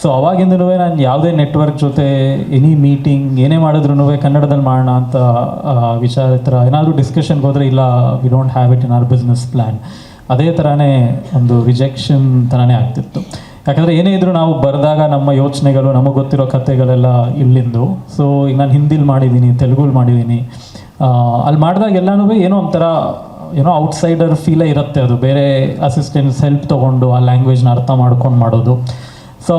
So ಅವಾಗಿಂದನೂ ನಾನು ಯಾವುದೇ network ಜೊತೆ ಎನಿ ಮೀಟಿಂಗ್ ಏನೇ ಮಾಡಿದ್ರು ಕನ್ನಡದಲ್ಲಿ ಮಾಡೋಣ ಅಂತ ವಿಚಾರ ಥರ ಏನಾದರೂ ಡಿಸ್ಕಷನ್ಗೆ ಹೋದರೆ ಇಲ್ಲ we don't have it in our business plan ಅದೇ ಥರನೇ ಒಂದು ರಿಜೆಕ್ಷನ್ ಥರನೇ ಆಗ್ತಿತ್ತು. ಯಾಕಂದರೆ ಏನೇ ಇದ್ದರೂ ನಾವು ಬರೆದಾಗ ನಮ್ಮ ಯೋಚನೆಗಳು, ನಮಗೆ ಗೊತ್ತಿರೋ ಕಥೆಗಳೆಲ್ಲ ಇಲ್ಲಿಂದು. ಸೊ ಈಗ ನಾನು ಹಿಂದಿಲಿ ಮಾಡಿದ್ದೀನಿ ತೆಲುಗುಲಿ ಮಾಡಿದ್ದೀನಿ ಅಲ್ಲಿ ಮಾಡಿದಾಗ ಎಲ್ಲಾನು ಏನೋ ಒಂಥರ, ಏನೋ ಔಟ್ಸೈಡರ್ ಫೀಲೇ ಇರುತ್ತೆ ಅದು. ಬೇರೆ ಅಸಿಸ್ಟೆಂಟ್ಸ್ ಹೆಲ್ಪ್ ತೊಗೊಂಡು ಆ ಲ್ಯಾಂಗ್ವೇಜ್ನ ಅರ್ಥ ಮಾಡ್ಕೊಂಡು ಮಾಡೋದು. ಸೊ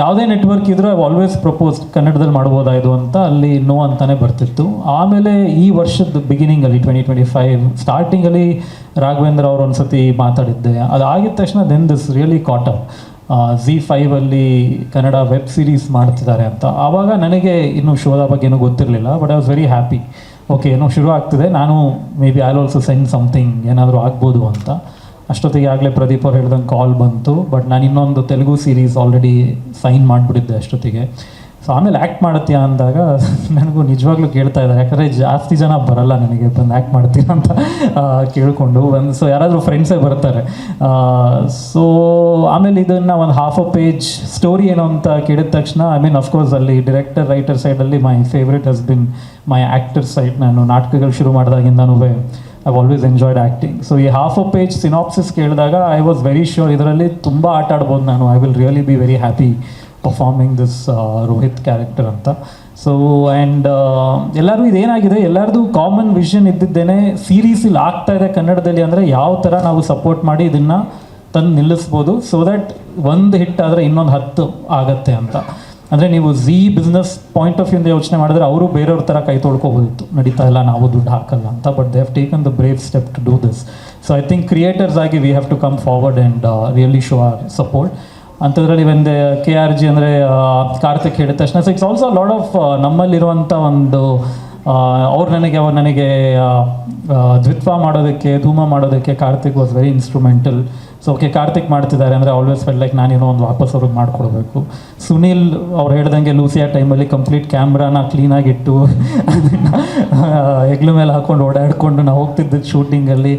ಯಾವುದೇ ನೆಟ್ವರ್ಕ್ ಇದ್ರೂ ಐ ಆಲ್ವೇಸ್ ಪ್ರಪೋಸ್ ಕನ್ನಡದಲ್ಲಿ ಮಾಡ್ಬೋದಾ ಇದು ಅಂತ ಅಲ್ಲಿ ನೋ ಅಂತಾನೆ ಬರ್ತಿತ್ತು. ಆಮೇಲೆ ಈ ವರ್ಷದ ಬಿಗಿನಿಂಗಲ್ಲಿ ಟ್ವೆಂಟಿ ಟ್ವೆಂಟಿ ಫೈವ್ ಸ್ಟಾರ್ಟಿಂಗಲ್ಲಿ ರಾಘವೇಂದ್ರ ಅವರು ಒಂದ್ಸತಿ ಮಾತಾಡಿದ್ದೆ. ಅದಾಗಿದ ತಕ್ಷಣ then this really cotton Z ಫೈವಲ್ಲಿ Kannada web series ಮಾಡ್ತಿದ್ದಾರೆ ಅಂತ. ಆವಾಗ ನನಗೆ ಇನ್ನೂ ಶೋದ ಬಗ್ಗೆ ಏನೂ ಗೊತ್ತಿರಲಿಲ್ಲ but I was very happy okay ಏನೋ ಶುರು ಆಗ್ತಿದೆ, ನಾನು maybe I also send something ಏನಾದರೂ ಆಗ್ಬೋದು ಅಂತ. ಅಷ್ಟೊತ್ತಿಗೆ ಆಗಲೇ ಪ್ರದೀಪ್ ಅವ್ರು ಹೇಳ್ದಂಗೆ ಕಾಲ್ ಬಂತು ಬಟ್ ನಾನು ಇನ್ನೊಂದು ತೆಲುಗು ಸೀರೀಸ್ ಆಲ್ರೆಡಿ ಸೈನ್ ಮಾಡಿಬಿಟ್ಟಿದ್ದೆ ಅಷ್ಟೊತ್ತಿಗೆ. ಸೊ ಆಮೇಲೆ ಆ್ಯಕ್ಟ್ ಮಾಡ್ತೀಯಾ ಅಂದಾಗ ನನಗೂ ನಿಜವಾಗ್ಲೂ ಕೇಳ್ತಾ ಇದ್ದಾರೆ. ಯಾಕಂದರೆ ಜಾಸ್ತಿ ಜನ ಬರಲ್ಲ ನನಗೆ ಬಂದು ಆ್ಯಕ್ಟ್ ಮಾಡ್ತೀರಾ ಅಂತ ಕೇಳಿಕೊಂಡು ಒಂದು ಸೊ ಯಾರಾದರೂ ಫ್ರೆಂಡ್ಸೇ ಬರ್ತಾರೆ. ಸೊ ಆಮೇಲೆ ಇದನ್ನು ಒಂದು ಹಾಫ್ ಅ ಪೇಜ್ ಸ್ಟೋರಿ ಏನು ಅಂತ ಕೇಳಿದ ತಕ್ಷಣ ಐ ಮೀನ್ ಅಫ್ಕೋರ್ಸ್ ಅಲ್ಲಿ ಡೈರೆಕ್ಟರ್ ರೈಟರ್ ಸೈಡಲ್ಲಿ my favourite has been my actor side ನಾನು ನಾಟಕಗಳು ಶುರು ಮಾಡಿದಾಗಿಂದನೂ I always enjoyed acting so ಈ ಹಾಫ್ ಅ ಪೇಜ್ ಸಿನಾಪ್ಸಿಸ್ ಕೇಳಿದಾಗ ಐ ವಾಸ್ ವೆರಿ ಶ್ಯೂರ್ ಇದರಲ್ಲಿ ತುಂಬ ಆಟ ಆಡ್ಬೋದು ನಾನು. I will really be very happy performing this Rohit character ಅಂತ. ಸೊ ಆ್ಯಂಡ್ ಎಲ್ಲರೂ ಇದೇನಾಗಿದೆ? ಎಲ್ಲರದು ಕಾಮನ್ ವಿಷನ್ ಇದ್ದಿದ್ದೇನೆ. ಸೀರೀಸ್ ಇಲ್ಲಿ ಆಗ್ತಾ ಇದೆ ಕನ್ನಡದಲ್ಲಿ ಅಂದರೆ ಯಾವ ಥರ ನಾವು ಸಪೋರ್ಟ್ ಮಾಡಿ ಇದನ್ನು ತಂದು ನಿಲ್ಲಿಸ್ಬೋದು. ಸೊ ದ್ಯಾಟ್ ಒಂದು ಹಿಟ್ ಆದರೆ ಇನ್ನೊಂದು ಹತ್ತು ಆಗತ್ತೆ ಅಂತ. ಅಂದರೆ ನೀವು ಝೀ ಬಿಸ್ನೆಸ್ ಪಾಯಿಂಟ್ ಆಫ್ ವ್ಯೂಯಿಂದ ಯೋಚನೆ ಮಾಡಿದ್ರೆ ಅವರು ಬೇರೆಯವ್ರ ಥರ ಕೈ ತೊಳ್ಕೊಬೋದಿತ್ತು. ನಡೀತಾ ಇಲ್ಲ, ನಾವು ದುಡ್ಡು ಹಾಕಲ್ಲ ಅಂತ but they have taken the brave step to do this so I think creators ಆಗಿ we have to come forward and really show our support ಅಂಥದ್ರಲ್ಲಿ ಒಂದು ಕೆ ಆರ್ ಜಿ ಅಂದರೆ ಕಾರ್ತಿಕ್ ಹೇಳಿದ ತಕ್ಷಣ so it's also lot of ನಮ್ಮಲ್ಲಿರುವಂಥ ಒಂದು ಅವ್ರು ನನಗೆ ಅವ್ರು ನನಗೆ ದ್ವಿತ್ವ ಮಾಡೋದಕ್ಕೆ, ಧೂಮ ಮಾಡೋದಕ್ಕೆ Karthik was very instrumental so okay Karthik ಮಾಡ್ತಿದ್ದಾರೆ ಅಂದರೆ ಆಲ್ವೇಸ್ ಫೆಲ್ ಲೈಕ್ ನಾನೇನೋ ಒಂದು ವಾಪಸ್ ಅವ್ರಿಗೆ ಮಾಡಿಕೊಡ್ಬೇಕು. ಸುನೀಲ್ ಅವ್ರು ಹೇಳ್ದಂಗೆ ಲೂಸಿಯಾ ಟೈಮಲ್ಲಿ ಕಂಪ್ಲೀಟ್ ಕ್ಯಾಮ್ರಾನ ಕ್ಲೀನಾಗಿಟ್ಟು ಹೆಗ್ಲ ಮೇಲೆ ಹಾಕೊಂಡು ಓಡಾಡಿಕೊಂಡು ನಾವು ಹೋಗ್ತಿದ್ದ ಶೂಟಿಂಗಲ್ಲಿ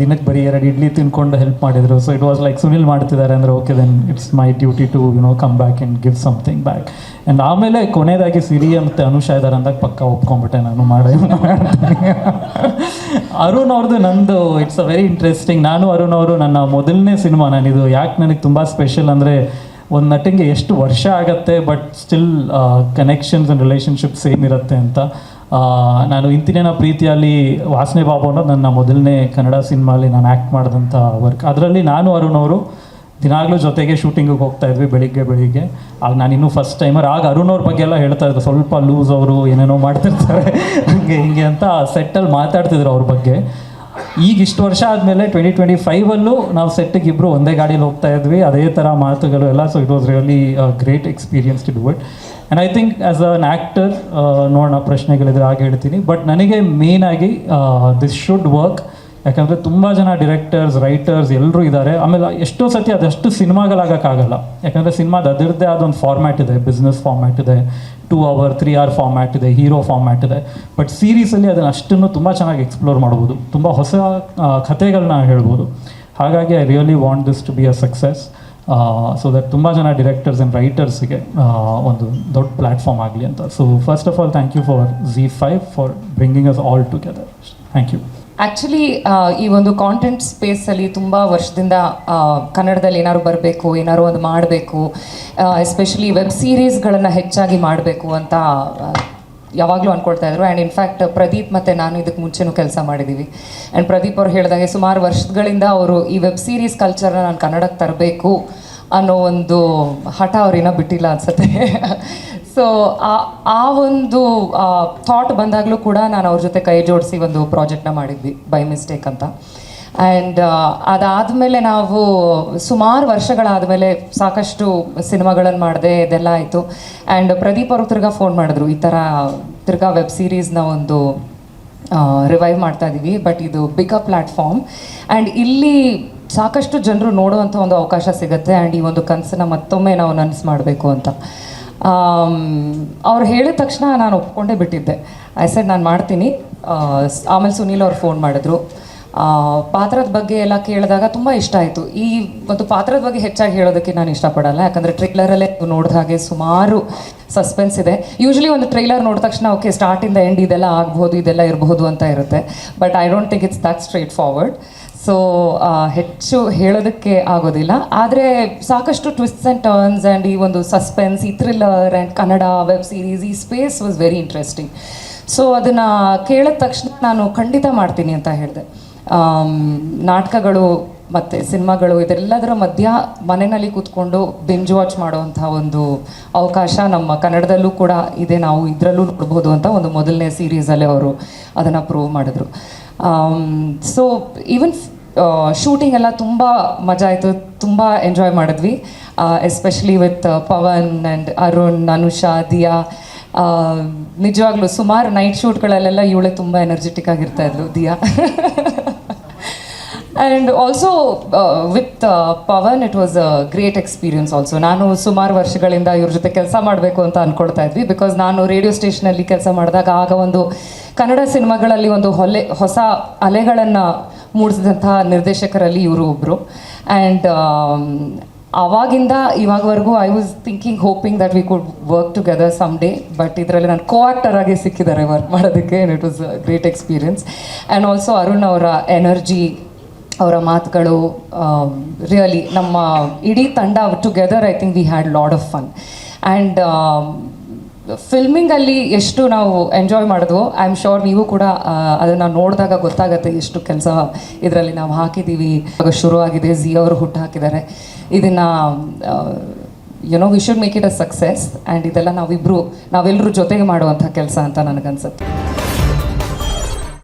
ದಿನಕ್ಕೆ ಬರೀ ಎರಡು ಇಡ್ಲಿ ತಿನ್ಕೊಂಡು ಹೆಲ್ಪ್ ಮಾಡಿದರು. So it was like Sunil ಮಾಡ್ತಿದ್ದಾರೆ ಅಂದರೆ okay then it's my duty to you know come back and give something back and ಆಮೇಲೆ ಕೊನೆಯದಾಗಿ ಸಿರಿ ಅಂತ ಅನುಷಾ ಇದ್ದಾರೆ ಅಂದಾಗ ಪಕ್ಕ ಒಪ್ಕೊಂಡ್ಬಿಟ್ಟೆ, ನಾನು ಮಾಡಿ ಅರುಣ್ ಅವ್ರದ್ದು ನಂದು ಇಟ್ಸ್ ಅ ವೆರಿ ಇಂಟ್ರೆಸ್ಟಿಂಗ್ ನಾನು ಅರುಣ್ ಅವರು, ನನ್ನ ಮೊದಲನೇ ಸಿನಿಮಾ ನಾನಿದು ಯಾಕೆ ನನಗೆ ತುಂಬ ಸ್ಪೆಷಲ್ ಅಂದರೆ ಒಂದು ನಟಿಂಗೆ ಎಷ್ಟು ವರ್ಷ ಆಗತ್ತೆ but still connections and relationship same ಇರುತ್ತೆ ಅಂತ. ನಾನು ಇಂತಿನ ಪ್ರೀತಿಯಲ್ಲಿ ವಾಸನೆ ಬಾಬು ಅನ್ನೋದು ನನ್ನ ಮೊದಲನೇ ಕನ್ನಡ ಸಿನಿಮಾಲಿ ನಾನು ಆ್ಯಕ್ಟ್ ಮಾಡಿದಂಥ ವರ್ಕ್ ಅದರಲ್ಲಿ ನಾನು ಅರುಣ್ ಅವರು, ದಿನಾಗಲೂ ಜೊತೆಗೆ ಶೂಟಿಂಗಿಗೆ ಹೋಗ್ತಾ ಇದ್ವಿ ಬೆಳಿಗ್ಗೆ ಬೆಳಿಗ್ಗೆ. ಆಗ ನಾನು ಇನ್ನೂ ಫಸ್ಟ್ ಟೈಮರ್ ಆಗ ಅರುಣ್ ಅವ್ರ ಬಗ್ಗೆ ಎಲ್ಲ ಹೇಳ್ತಾ ಇದ್ದೆ ಸ್ವಲ್ಪ ಲೂಸ್ ಅವರು ಏನೇನೋ ಮಾಡ್ತಿರ್ತಾರೆ, ಹಂಗೆ ಹಿಂಗೆ ಅಂತ ಸೆಟ್ಟಲ್ಲಿ ಮಾತಾಡ್ತಿದ್ರು ಅವ್ರ ಬಗ್ಗೆ. ಈಗ ಇಷ್ಟು ವರ್ಷ ಆದಮೇಲೆ ಟ್ವೆಂಟಿ ಟ್ವೆಂಟಿ ಫೈವಲ್ಲೂ ನಾವು ಸೆಟ್ಟಿಗೆ ಇಬ್ಬರು ಒಂದೇ ಗಾಡೀಲಿ ಹೋಗ್ತಾ ಇದ್ವಿ. ಅದೇ ಥರ ಮಾತುಗಳು ಎಲ್ಲ. So it was really great experience to do it and I think as an actor ನೋಡೋಣ, ಪ್ರಶ್ನೆಗಳಿದ್ರೆ ಹಾಗೆ ಹೇಳ್ತೀನಿ. ಬಟ್ ನನಗೆ ಮೇಯ್ನಾಗಿ ದಿಸ್ ಶುಡ್ ವರ್ಕ್ ಯಾಕಂದರೆ ತುಂಬ ಜನ ಡಿರೆಕ್ಟರ್ಸ್ ರೈಟರ್ಸ್ ಎಲ್ಲರೂ ಇದ್ದಾರೆ ಆಮೇಲೆ ಎಷ್ಟೋ ಸತಿ ಅದಷ್ಟು ಸಿನಿಮಾಗಳಾಗೋಕ್ಕಾಗಲ್ಲ. ಯಾಕಂದರೆ ಸಿನಿಮಾದ ಅದರದ್ದೇ ಆದ ಒಂದು ಫಾರ್ಮ್ಯಾಟ್ ಇದೆ. ಬಿಸ್ನೆಸ್ ಫಾರ್ಮ್ಯಾಟ್ ಇದೆ. Two hour three hour format ಇದೆ. ಹೀರೋ ಫಾರ್ಮ್ಯಾಟ್ ಇದೆ. ಬಟ್ ಸೀರೀಸಲ್ಲಿ ಅದನ್ನು ಅಷ್ಟನ್ನು ತುಂಬ ಚೆನ್ನಾಗಿ ಎಕ್ಸ್ಪ್ಲೋರ್ ಮಾಡ್ಬೋದು. ತುಂಬ ಹೊಸ ಕಥೆಗಳನ್ನ ಹೇಳ್ಬೋದು. ಹಾಗಾಗಿ I really want this to be a success so that ತುಂಬ ಜನ ಡಿರೆಕ್ಟರ್ಸ್ ಆ್ಯಂಡ್ ರೈಟರ್ಸ್ಗೆ ಒಂದು ದೊಡ್ಡ ಪ್ಲ್ಯಾಟ್ಫಾರ್ಮ್ ಆಗಲಿ ಅಂತ. So first of all thank you for Zee five for bringing us all together thank you actually ಈ ಒಂದು ಕಾಂಟೆಂಟ್ ಸ್ಪೇಸಲ್ಲಿ ತುಂಬ ವರ್ಷದಿಂದ ಕನ್ನಡದಲ್ಲಿ ಏನಾದ್ರು ಬರಬೇಕು, ಏನಾದ್ರು ಒಂದು ಮಾಡಬೇಕು ಎಸ್ಪೆಷಲಿ ವೆಬ್ ಸೀರೀಸ್ಗಳನ್ನು ಹೆಚ್ಚಾಗಿ ಮಾಡಬೇಕು ಅಂತ ಯಾವಾಗಲೂ ಅಂದ್ಕೊಳ್ತಾ ಇದ್ರು. ಆ್ಯಂಡ್ ಇನ್ಫ್ಯಾಕ್ಟ್ ಪ್ರದೀಪ್ ಮತ್ತು ನಾನು ಇದಕ್ಕೆ ಮುಂಚೆನೂ ಕೆಲಸ ಮಾಡಿದ್ದೀವಿ ಆ್ಯಂಡ್ ಪ್ರದೀಪ್ ಅವ್ರು ಹೇಳಿದಾಗೆ ಸುಮಾರು ವರ್ಷಗಳಿಂದ ಅವರು ಈ ವೆಬ್ ಸೀರೀಸ್ ಕಲ್ಚರ್ನ ನಾನು ಕನ್ನಡಕ್ಕೆ ತರಬೇಕು ಅನ್ನೋ ಒಂದು ಹಠ ಅವ್ರೇನೋ ಬಿಟ್ಟಿಲ್ಲ ಅನ್ಸುತ್ತೆ. ಸೊ ಆ ಒಂದು ಥಾಟ್ ಬಂದಾಗಲೂ ಕೂಡ ನಾನು ಅವ್ರ ಜೊತೆ ಕೈ ಜೋಡಿಸಿ ಒಂದು ಪ್ರಾಜೆಕ್ಟ್ನ ಮಾಡಿದ್ವಿ ಬೈ ಮಿಸ್ಟೇಕ್ ಅಂತ. ಆ್ಯಂಡ್ ಅದಾದಮೇಲೆ ನಾವು ಸುಮಾರು ವರ್ಷಗಳಾದಮೇಲೆ ಸಾಕಷ್ಟು ಸಿನಿಮಾಗಳನ್ನು ಮಾಡಿದೆ, ಇದೆಲ್ಲ ಆಯಿತು. ಆ್ಯಂಡ್ ಪ್ರದೀಪ್ ಅವರು ತಿರ್ಗಾ ಫೋನ್ ಮಾಡಿದ್ರು, ಈ ಥರ ತಿರ್ಗಾ ವೆಬ್ ಸೀರೀಸ್ನ ಒಂದು ರಿವೈವ್ ಮಾಡ್ತಾ ಇದ್ದೀವಿ ಬಟ್ ಇದು ಬಿಗ್ ಅ ಪ್ಲ್ಯಾಟ್ಫಾರ್ಮ್ ಆ್ಯಂಡ್ ಇಲ್ಲಿ ಸಾಕಷ್ಟು ಜನರು ನೋಡುವಂಥ ಒಂದು ಅವಕಾಶ ಸಿಗುತ್ತೆ ಆ್ಯಂಡ್ ಈ ಒಂದು ಕನಸನ್ನು ಮತ್ತೊಮ್ಮೆ ನಾವು ನನಸು ಮಾಡಬೇಕು ಅಂತ. ಅವ್ರು ಹೇಳಿದ ತಕ್ಷಣ ನಾನು ಒಪ್ಕೊಂಡೇ ಬಿಟ್ಟಿದ್ದೆ. ಐ ಸೆಡ್ ನಾನು ಮಾಡ್ತೀನಿ. ಆಮೇಲೆ ಸುನೀಲ್ ಅವ್ರು ಫೋನ್ ಮಾಡಿದ್ರು. ಪಾತ್ರದ ಬಗ್ಗೆ ಎಲ್ಲ ಕೇಳಿದಾಗ ತುಂಬ ಇಷ್ಟ ಆಯಿತು. ಈ ಒಂದು ಪಾತ್ರದ ಬಗ್ಗೆ ಹೆಚ್ಚಾಗಿ ಹೇಳೋದಕ್ಕೆ ನಾನು ಇಷ್ಟಪಡಲ್ಲ. ಯಾಕಂದರೆ ಟ್ರೈಲರಲ್ಲೇ ನೋಡಿದ ಹಾಗೆ ಸುಮಾರು ಸಸ್ಪೆನ್ಸ್ ಇದೆ. ಯೂಶ್ವಲಿ ಒಂದು ಟ್ರೈಲರ್ ನೋಡಿದ ತಕ್ಷಣ ಓಕೆ ಸ್ಟಾರ್ಟಿಂದ ಎಂಡ್ ಇದೆಲ್ಲ ಆಗ್ಬೋದು, ಇದೆಲ್ಲ ಇರಬಹುದು ಅಂತ ಇರುತ್ತೆ. But I don't think it's that straightforward so ಹೆಚ್ಚು ಹೇಳೋದಕ್ಕೆ ಆಗೋದಿಲ್ಲ. ಆದರೆ ಸಾಕಷ್ಟು ಟ್ವಿಸ್ಟ್ಸ್ ಆ್ಯಂಡ್ ಟರ್ನ್ಸ್ ಆ್ಯಂಡ್ ಈ ಒಂದು ಸಸ್ಪೆನ್ಸ್ ಈ thriller and Kannada web series ಈ space was very interesting so ಅದನ್ನು ಕೇಳಿದ ತಕ್ಷಣ ನಾನು ಖಂಡಿತ ಮಾಡ್ತೀನಿ ಅಂತ ಹೇಳಿದೆ. ನಾಟಕಗಳು ಮತ್ತು ಸಿನಿಮಾಗಳು ಇದೆಲ್ಲದರ ಮಧ್ಯ ಮನೆಯಲ್ಲಿ ಕೂತ್ಕೊಂಡು ಬೆಂಜ್ ವಾಚ್ ಮಾಡುವಂಥ ಒಂದು ಅವಕಾಶ ನಮ್ಮ ಕನ್ನಡದಲ್ಲೂ ಕೂಡ ಇದೆ. ನಾವು ಇದರಲ್ಲೂ ನೋಡ್ಬೋದು ಅಂತ ಒಂದು ಮೊದಲನೇ ಸೀರೀಸಲ್ಲೇ ಅವರು ಅದನ್ನು ಪ್ರೂವ್ ಮಾಡಿದ್ರು. ಸೊ ಈವನ್ ಶೂಟಿಂಗ್ ಎಲ್ಲ ತುಂಬ ಮಜಾ ಆಯಿತು, ತುಂಬ ಎಂಜಾಯ್ ಮಾಡಿದ್ವಿ. Especially with Pavan and Arun, Anusha, Diya. ನಿಜವಾಗ್ಲೂ ಸುಮಾರು ನೈಟ್ ಶೂಟ್ಗಳಲ್ಲೆಲ್ಲ ಇವಳೆ ತುಂಬ ಎನರ್ಜೆಟಿಕ್ ಆಗಿರ್ತಾ ಇದ್ಲು, Diya. And also with Pavan it was a great experience also ನಾನು ಸುಮಾರು ವರ್ಷಗಳಿಂದ ಇವ್ರ ಜೊತೆ ಕೆಲಸ ಮಾಡಬೇಕು ಅಂತ ಅಂದ್ಕೊಳ್ತಾ ಇದ್ವಿ ಬಿಕಾಸ್ ನಾನು ರೇಡಿಯೋ ಸ್ಟೇಷನಲ್ಲಿ ಕೆಲಸ ಮಾಡಿದಾಗ ಆಗ ಒಂದು ಕನ್ನಡ ಸಿನಿಮಾಗಳಲ್ಲಿ ಒಂದು ಹೊಲೆ, ಹೊಸ ಅಲೆಗಳನ್ನು ಮೂಡಿಸಿದಂತಹ ನಿರ್ದೇಶಕರಲ್ಲಿ ಇವರು ಒಬ್ಬರು ಆ್ಯಂಡ್ ಆವಾಗಿಂದ ಇವಾಗವರೆಗೂ I was thinking hoping that we could work together some day but ಇದರಲ್ಲಿ ನಾನು ಕೋ ಆಕ್ಟರ್ ಆಗಿ ಸಿಕ್ಕಿದ್ದಾರೆ ವರ್ಕ್ ಮಾಡೋದಕ್ಕೆ it was great experience and also Arun ಅವರ ಎನರ್ಜಿ ಅವರ ಮಾತುಗಳು ರಿಯಲಿ ನಮ್ಮ ಇಡೀ ತಂಡ together I think we had lot of fun and ಫಿಲ್ಮಿಂಗಲ್ಲಿ ಎಷ್ಟು ನಾವು ಎಂಜಾಯ್ ಮಾಡಿದ್ವೋ ಐ ಆಮ್ ಶೋರ್ ನೀವು ಕೂಡ ಅದನ್ನು ನೋಡಿದಾಗ ಗೊತ್ತಾಗುತ್ತೆ ಎಷ್ಟು ಕೆಲಸ ಇದರಲ್ಲಿ ನಾವು ಹಾಕಿದ್ದೀವಿ ಶುರು ಆಗಿದೆ ಝಿ ಅವರು ಹುಟ್ಟು ಹಾಕಿದ್ದಾರೆ. ಇದನ್ನು you know we should make it a success and ಇದೆಲ್ಲ ನಾವಿಬ್ಬರು ನಾವೆಲ್ಲರೂ ಜೊತೆಗೆ ಮಾಡುವಂಥ ಕೆಲಸ ಅಂತ ನನಗನ್ಸುತ್ತೆ.